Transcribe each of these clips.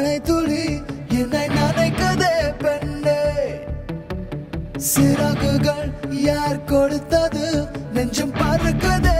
மழை துளி என்னை நனைக்குதே பெண்ணே. சிறகுகள் யார் கொடுத்தது? நெஞ்சம் பறக்குதே.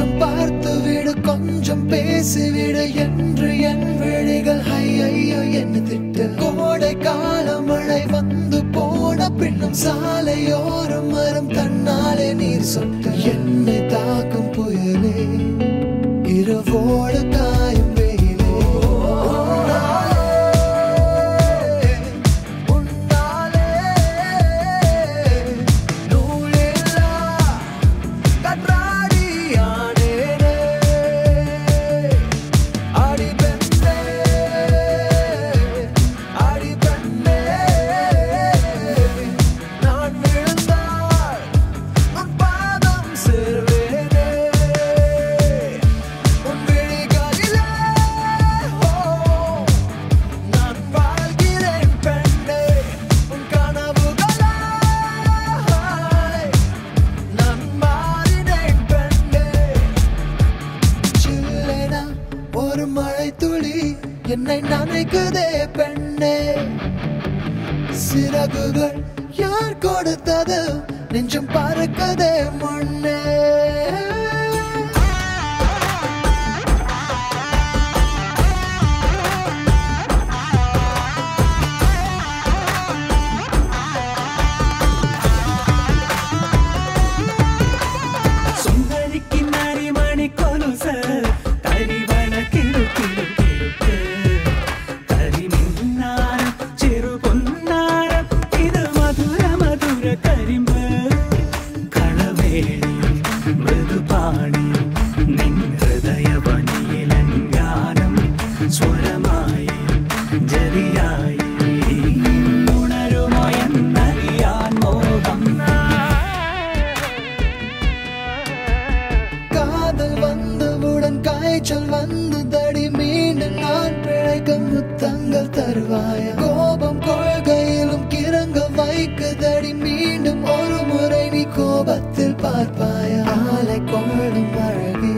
கொஞ்சம் பார்த்து விடு கொஞ்சம் பேசிவிடு என்று என் விழிகள். ஐயோ என்ன திட்டு. கோடை கால மழை வந்து போன பின்னும் சாலையோரம் மரம் தன்னாலே நீர் சொட்டு. என்னை தாக்கும் புயலே இரவோடு என்னை நினைக்குதே பெண்ணே. சிறகுகள் யார் கொடுத்தது? நெஞ்சம் பறக்கதே முன்னே സ്വരമായി ജരിയായി ഉണരുമോ എന്നറിയാൻ മോഹം காதல் வந்தவுடன் காய்ச்சல் வந்து தடி மீண்டும் நான் பிழைக்க முத்தங்கள் தருவாய கோபம் கொள்கையிலும் கிறங்க வைக்குதடி மீண்டும் ஒரு முறை நீ கோபத்தில் பார்ப்பாய ஆலை கொள்ளும் அழகே